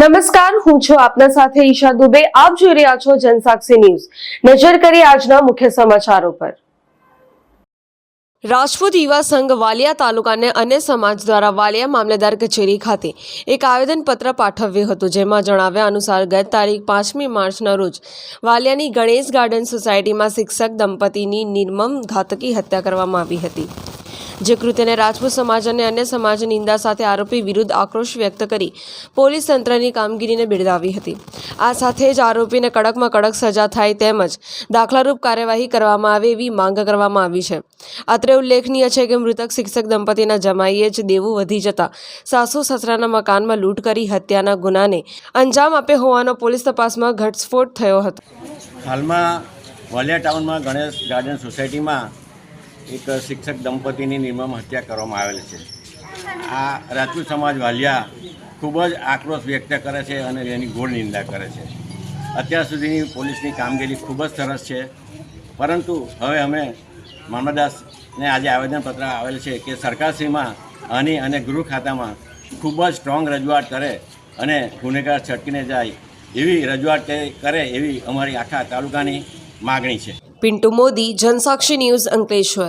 નમસ્કાર, હું છું આપના સાથે ઈશા દુબે. આપ જોઈ રહ્યા છો જનસાક્ષી ન્યૂઝ. નજર કરી આજના મુખ્ય સમાચારો પર. રાજપૂત યુવા સંઘ વાલિયા તાલુકાને અન્ય સમાજ દ્વારા વાલિયા મામલેદાર કચેરી ખાતે એક આવેદનપત્ર પાઠવ્યું હતું, જેમાં જણાવ્યા અનુસાર ગત તારીખ પાંચમી માર્ચના રોજ વાલિયાની ગણેશ ગાર્ડન સોસાયટીમાં શિક્ષક દંપતીની નિર્મમ ઘાતકી હત્યા કરવામાં આવી હતી. જે કૃત્યને રાજપૂત સમાજ અને અન્ય સમાજની નિંદા સાથે આરોપી વિરુદ્ધ આક્રોશ વ્યક્ત કરી પોલીસ તંત્રની કામગીરીને બિરદાવી હતી. આ સાથે જ આરોપીને કડકમાં કડક સજા થાય તેમજ દાખલારૂપ કાર્યવાહી કરવામાં આવે એવી માંગ કરવામાં આવી છે. અત્રે ઉલ્લેખનીય છે કે મૃતક શિક્ષક દંપતીના જમાઈએ જ દેવું વધી જતા સાસુ સસરાના મકાનમાં લૂંટ કરી હત્યાના ગુનાને અંજામ આપ્યો હોવાનો પોલીસ તપાસમાં ઘટસ્ફોટ થયો હતો. હાલમાં વાલિયા ટાઉનમાં ગણેશ ગાર્ડન સોસાયટીમાં એક શિક્ષક દંપતીની નિર્મમ હત્યા કરવામાં આવેલ છે. આ રાજપૂત સમાજ વાલિયા ખૂબ જ આક્રોશ વ્યક્ત કરે છે અને એની ઘોર નિંદા કરે છે. અત્યાર સુધીની પોલીસની કામગીરી ખૂબ જ સરસ છે. પરંતુ હવે અમે મામદાસને આજે આવેદનપત્ર આવેલ છે કે સરકારશ્રીમાં આની અને ગૃહ ખાતામાં ખૂબ જ સ્ટ્રોંગ રજૂઆત કરે અને ગુનેગાર છટકીને જાય એવી રજૂઆત કરે- એવી અમારી આખા તાલુકાની માગણી છે. પિન્ટુ મોદી, જનસાક્ષી ન્યૂઝ અંકલેશ્વર.